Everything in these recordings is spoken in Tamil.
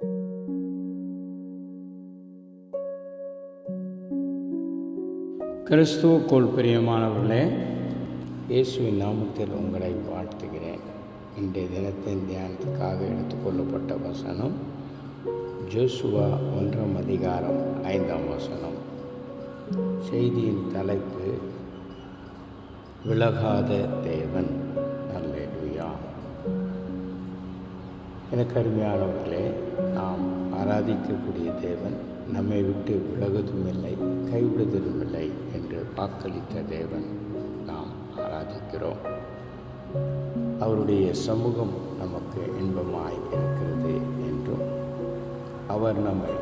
கிறிஸ்துவுக்குள் பிரியமானவர்களே இயேசுவின் நாமத்தில் உங்களை வாழ்த்துகிறேன். இன்றைய தினத்தின் தியானத்துக்காக எடுத்துக்கொள்ளப்பட்ட வசனம் ஜோசுவா ஒன்றாம் அதிகாரம் ஐந்தாம் வசனம். செய்தியின் தலைப்பு விலகாத தேவன். எனக்கு அருமையானவர்களே நாம் ஆராதிக்கக்கூடிய தேவன் நம்மை விட்டு விலகுவதும் இல்லை கைவிடுவதும் இல்லை என்று வாக்களித்த தேவன் நாம் ஆராதிக்கிறோம். அவருடைய சமூகம் நமக்கு இன்பமாய் இருக்கிறது என்றும் அவர் நம்மை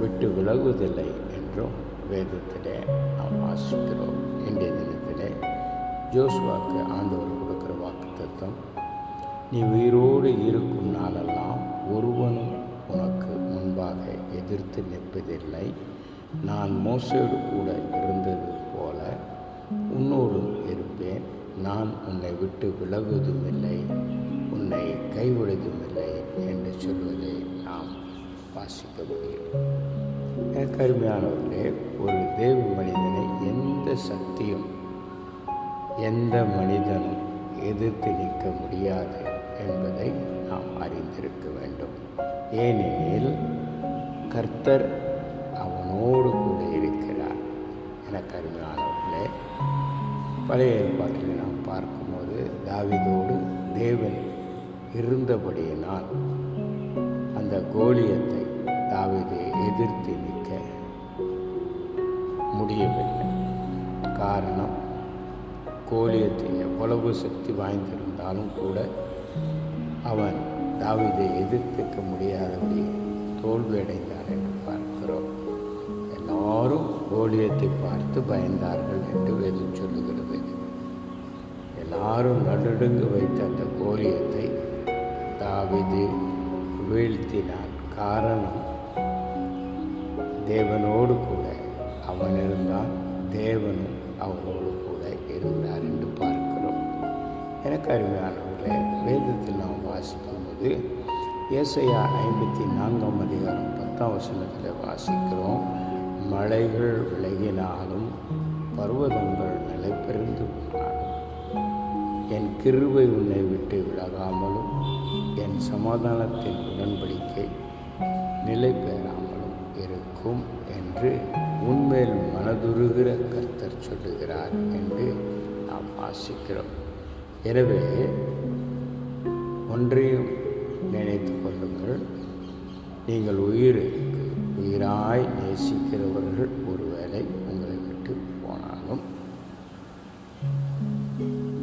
விட்டு விலகுவதில்லை என்றும் வேதத்திலே நாம் வாசிக்கிறோம். இன்றைய தினத்திலே ஜோஸ்வாக்கு ஆண்டவர் கொடுக்கிற வாக்கு தத்துவம் நீ உயிரோடு இருக்கும் நாளெல்லாம் இருப்பதில்லை நான் மோசோடு கூட இருந்தது போல உன்னோடும் இருப்பேன். நான் உன்னை விட்டு விலகுவதும் இல்லை உன்னை கைவிடுவதும் இல்லை என்று சொல்வதை நாம் வாசிக்க முடியும். எனக்கு அருமையானவர்களே ஒரு தேவ மனிதனை எந்த சக்தியும் எந்த மனிதனும் எதிர்த்து நிற்க முடியாது என்பதை நாம் அறிந்திருக்க வேண்டும். ஏனெனில் கர்த்தர் அவனோடு கூட இருக்கிறார். எனக்கு அருமையானவர்களே பழைய ஏற்பாட்டில் நாம் பார்க்கும்போது தாவிதோடு தேவன் இருந்தபடியினால் அந்த கோலியத்தை தாவிதை எதிர்த்து நிற்க முடியவில்லை. காரணம் கோலியத்தை எவ்வளவு சக்தி வாய்ந்திருந்தாலும் கூட அவன் தாவிதை எதிர்த்துக்க முடியாதபடி தோல்வியடைந்த கோலியத்தை பார்த்து பயந்தார்கள் என்று வேதம் சொல்லுகிறது. எல்லாரும் நடுடுங்கு வைத்த அந்த கோலியத்தை தாவிது வீழ்த்தினான் காரணம் தேவனோடு கூட அவன் இருந்தான். தேவனும் அவனோடு கூட இருந்தார் என்று பார்க்கிறோம். எனக்கு அருமையானவர்களே வேதத்தில் நாம் வாசிக்கும்போது ஏசையா ஐம்பத்தி நான்காம் அதிகாரம் பத்தாம் வசனத்தில் வாசிக்கிறோம். மலைகள் விலகினாலும் பர்வதங்கள் நிலை பெருந்து போனாலும் என் கிருவை உன்னை விட்டு விலகாமலும் என் சமாதானத்தின் உடன்படிக்கை நிலை பெறாமலும் இருக்கும் என்று உன்மேல் மனதுருகிற கர்த்தர் சொல்லுகிறார் என்று நாம் வாசிக்கிறோம் எனவே ஒன்றையும் நினைத்து கொள்ளுங்கள். நீங்கள் உயிருக்கு உயிராய் நேசிக்கிறவர்கள் ஒருவேளை உங்களை விட்டு போனாலும்.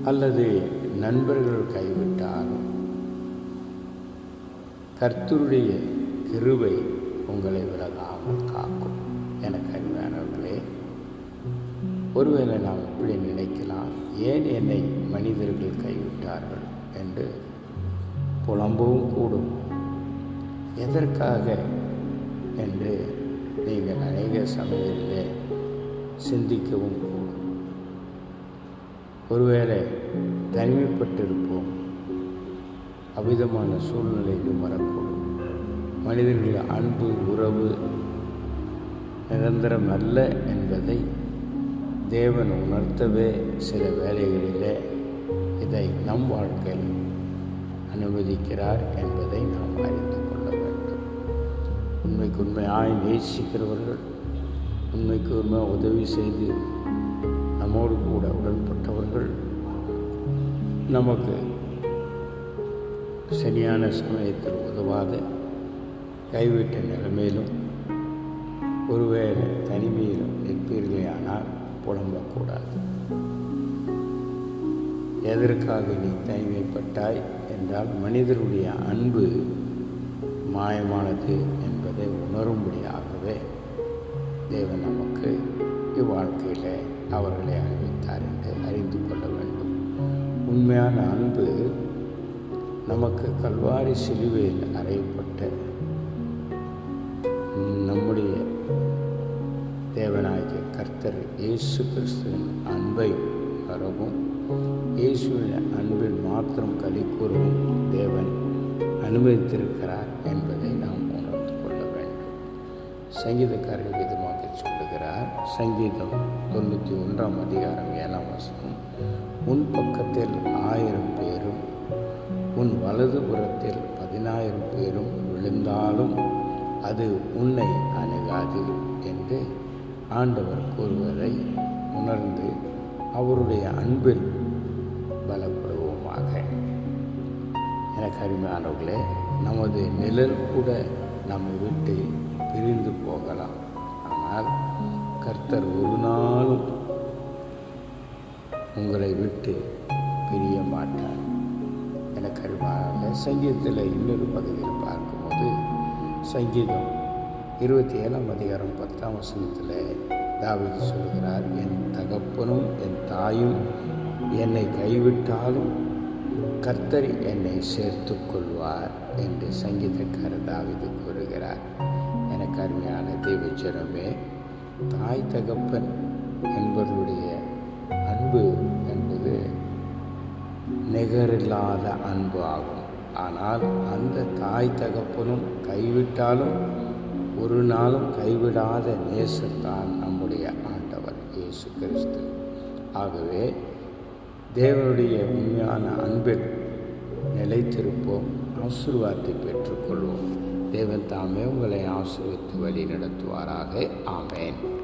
அல்லது நண்பர்கள் கைவிட்டாலும். கர்த்தருடைய கிருவை உங்களை விலகாமல் காக்கும். எனக்கு அறிவானவர்களே ஒருவேளை நாம் இப்படி நினைக்கலாம் ஏன் என்னை மனிதர்கள் கைவிட்டார்கள் என்று புலம்பவும் கூடும். எதற்காக என்று நீங்கள் அநேக சமயங்களிலே சிந்திக்கவும் கூடும் ஒருவேளை தனிமைப்பட்டிருப்போம். அவ்விதமான சூழ்நிலையிலும் வரக்கூடும். மனிதர்களின் அன்பு உறவு நிரந்தரம் அல்ல என்பதை தேவன் உணர்த்தவே சில வேலைகளிலே இதை நம் வாழ்க்கையில் அனுமதிக்கிறார் என்பதை நாம் அறிவோம். உண்மைக்கு உண்மையாய் நேசிக்கிறவர்கள் உண்மைக்கு உண்மை உதவி செய்து நம்மோடு கூட உடன்பட்டவர்கள். நமக்கு சரியான சமயத்தில் உதவாத. கைவிட்ட நிலைமையிலும் ஒருவேளை தனிமையிலும் நிற்பீர்களே ஆனால் புலம்பக்கூடாது. எதற்காக நீ தனிமைப்பட்டாய் என்றால் மனிதருடைய அன்பு மாயமானது என்பதை உணரும்படியாகவே தேவன் நமக்கு இவ்வாழ்க்கையில் அவர்களை அறிவித்தார் என்று அறிந்து கொள்ள வேண்டும். உண்மையான அன்பு நமக்கு கல்வாரி சிலுவையில் அறையப்பட்ட நம்முடைய தேவனாகிய கர்த்தர் இயேசு கிறிஸ்துவின் அன்பை வரவும் இயேசுவின் அன்பில் மாத்திரம் கலி கூறவும் தேவன் அனுமதித்திருக்கிறார் என்பதை நாம் சங்கீதக்காரர் விதமாக சொல்லுகிறார். சங்கீதம் தொண்ணூற்றி ஒன்றாம் அதிகாரம் ஏழாம் வசனம். உன் பக்கத்தில் ஆயிரம் பேரும் உன் வலது புறத்தில் பதினாயிரம் பேரும் விழுந்தாலும் அது உன்னை அணுகாது என்று ஆண்டவர் கூறுவதை உணர்ந்து அவருடைய அன்பில் பலப்படுவோமாக. எனக்கு அருமையானவர்களே நமது நிழல் கூட நம்மை விட்டு பிரிந்து போகலாம். ஆனால் கர்த்தர் ஒரு நாளும் உங்களை விட்டு பிரிய மாட்டார். எனக்கு அருமையான சங்கீதத்தில் இன்னொரு பகுதியில் பார்க்கும்போது சங்கீதம் இருபத்தி ஏழாம் அதிகாரம் பத்தாம் வசனத்தில் தாவது சொல்கிறார் என் தகப்பனும் என் தாயும் என்னை கைவிட்டாலும் கர்த்தர் என்னை சேர்த்து கொள்வார் என்று சங்கீதக்காரர் தாவிது கூறுகிறார். எனக்கு அருமையான தாய் தகப்பன் என்பவருடைய அன்பு என்பது நிகரில்லாத அன்பு ஆகும். ஆனால் அந்த தாய் தகப்பனும் கைவிட்டாலும் ஒரு நாளும் கைவிடாத நேசத்தான் நம்முடைய ஆண்டவர் இயேசு கிறிஸ்து. ஆகவே தேவனுடைய உண்மையான அன்பில் நிலைத்திருப்போம் ஆசீர்வாதத்தை பெற்றுக்கொள்வோம். தேவன் தாமே உங்களை ஆசீர்வித்து வழி நடத்துவாராக. ஆமேன்.